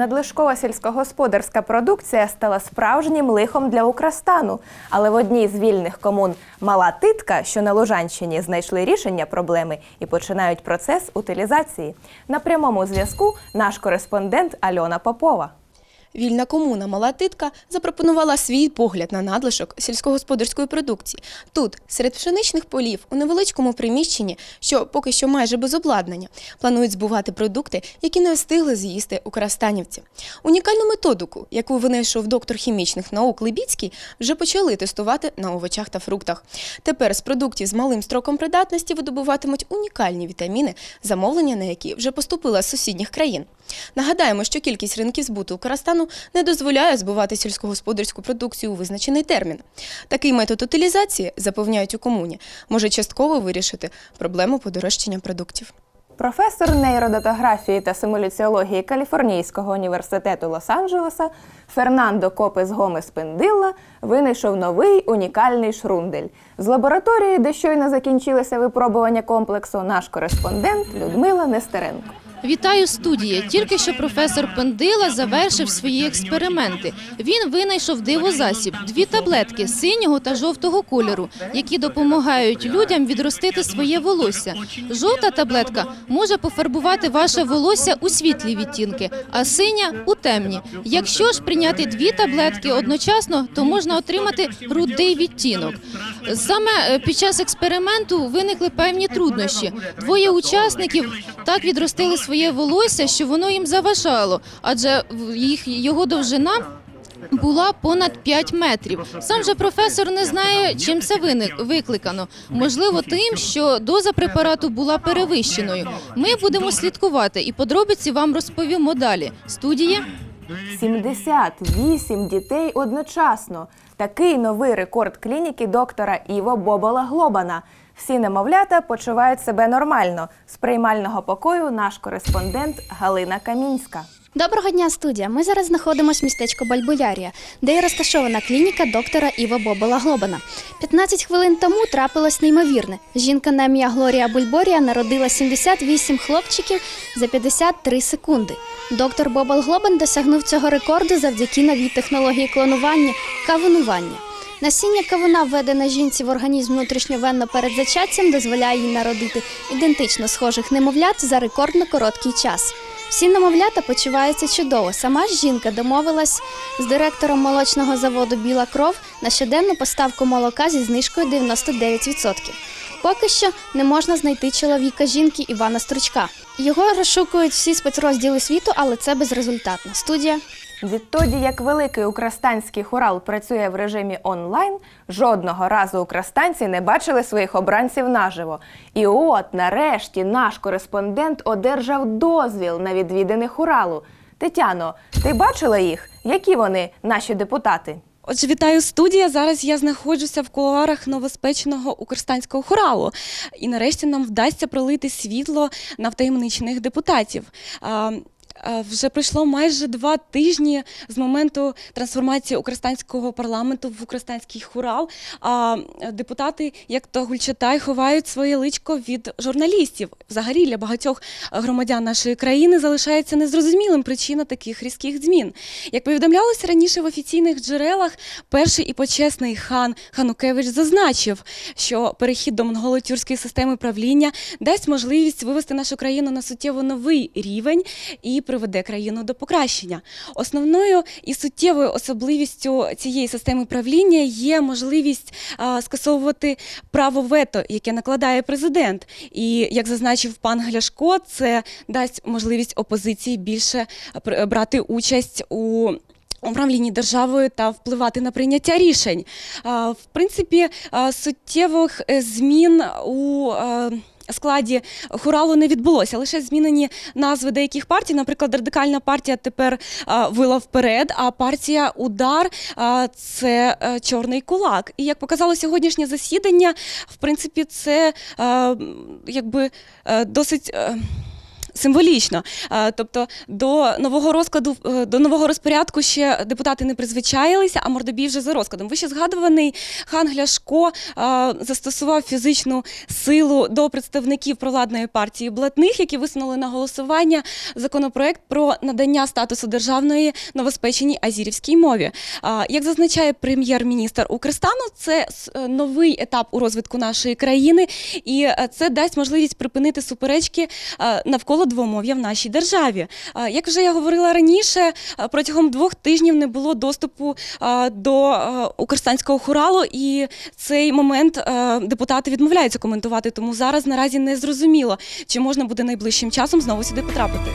Надлишкова сільськогосподарська продукція стала справжнім лихом для Украстану. Але в одній з вільних комун Мала Титка, що на Лужанщині, знайшли рішення проблеми і починають процес утилізації. На прямому зв'язку наш кореспондент Альона Попова. Вільна комуна Мала Титка запропонувала свій погляд на надлишок сільськогосподарської продукції. Тут, серед пшеничних полів, у невеличкому приміщенні, що поки що майже без обладнання, планують збувати продукти, які не встигли з'їсти украстанівці. Унікальну методику, яку винайшов доктор хімічних наук Либіцький, вже почали тестувати на овочах та фруктах. Тепер з продуктів з малим строком придатності видобуватимуть унікальні вітаміни, замовлення на які вже поступили з сусідніх країн. Нагадаємо, що кількість ринків збуту Укрстану не дозволяє збувати сільськогосподарську продукцію у визначений термін. Такий метод утилізації, запевняють у комуні, може частково вирішити проблему подорожчання продуктів. Професор нейродатографії та симуляціології Каліфорнійського університету Лос-Анджелеса Фернандо Копес Гомес Пендилла винайшов новий унікальний шрундель. З лабораторії, де щойно закінчилося випробування комплексу, наш кореспондент Людмила Нестеренко. Вітаю студія. Тільки що професор Пендила завершив свої експерименти. Він винайшов дивозасіб дві таблетки синього та жовтого кольору, які допомагають людям відростити своє волосся. Жовта таблетка може пофарбувати ваше волосся у світлі відтінки, а синя у темні. Якщо ж прийняти дві таблетки одночасно, то можна отримати рудий відтінок. Саме е, під час експерименту виникли певні труднощі. Двоє учасників так відростили своє волосся, що воно їм заважало, адже їх його довжина. Була понад 5 метрів. Сам же професор не знає, чим це викликано. Можливо, тим, що доза препарату була перевищеною. Ми будемо слідкувати і подробиці вам розповімо далі. Студія 78 дітей одночасно. Такий новий рекорд клініки доктора Іво Бобола Глобана. Всі немовлята почувають себе нормально. З приймального покою наш кореспондент Галина Камінська. Доброго дня, студія. Ми зараз знаходимося в містечку Бальбулярія, де є розташована клініка доктора Іва Бобола Глобана. 15 хвилин тому трапилось неймовірне. Жінка на ім'я Глорія Бульборія народила 78 хлопчиків за 53 секунди. Доктор Бобол Глобан досягнув цього рекорду завдяки новій технології клонування кавунування. Насіння кавуна, введене жінці в організм внутрішньовенно перед зачаттям, дозволяє їй народити ідентично схожих немовлят за рекордно короткий час. Всі немовлята почуваються чудово. Сама ж жінка домовилась з директором молочного заводу Біла кров на щоденну поставку молока зі знижкою 99%. Поки що не можна знайти чоловіка жінки Івана Стручка. Його розшукують всі спецрозділи світу, але це безрезультатно. Студія Відтоді, як великий украстанський хорал працює в режимі онлайн, жодного разу украстанці не бачили своїх обранців наживо. І от, нарешті, наш кореспондент одержав дозвіл на відвідини хоралу. Тетяно, ти бачила їх? Які вони, наші депутати? Отже, вітаю студія. Зараз я знаходжуся в кулуарах новоспеченого укрстанського хоралу. І нарешті нам вдасться пролити світло на втаємничених депутатів. А, Вже пройшло майже два тижні з моменту трансформації Укрстанського парламенту в Укрстанський хорал. А депутати, як то Гульчатай, ховають своє личко від журналістів. Взагалі для багатьох громадян нашої країни залишається незрозумілим причина таких різких змін. Як повідомлялося раніше в офіційних джерелах, перший і почесний хан Ханукевич зазначив, що перехід до монголо-тюркської системи правління дасть можливість вивести нашу країну на суттєво новий рівень і приведе країну до покращення. Основною і суттєвою особливістю цієї системи правління є можливість скасовувати право вето, яке накладає президент. І як зазначив пан Гляшко, це дасть можливість опозиції більше брати участь у. Управлінні державою та впливати на прийняття рішень. В принципі, суттєвих е, змін у е, складі хоралу не відбулося. Лише змінені назви деяких партій. Наприклад, радикальна партія тепер вила вперед, а партія Удар це е, чорний кулак. І як показало сьогоднішнє засідання, в принципі, це е, якби е, досить. Символічно. Е, Тобто до нового розкладу, е, до нового розпорядку ще депутати не призвичаїлися, а мордобій вже за розкладом. Вище згадуваний хан Гляшко е, застосував фізичну силу до представників провладної партії блатних, які висунули на голосування законопроект про надання статусу державної новоспеченій азірівській мові. Як зазначає прем'єр-міністр Укрстану, це новий етап у розвитку нашої країни, і це дасть можливість припинити суперечки навколо двомов'я в нашій державі. Як вже я говорила раніше, протягом двох тижнів не було доступу до Укрстанського хуралу, і цей момент депутати відмовляються коментувати. Тому зараз наразі не зрозуміло, чи можна буде найближчим часом знову сюди потрапити.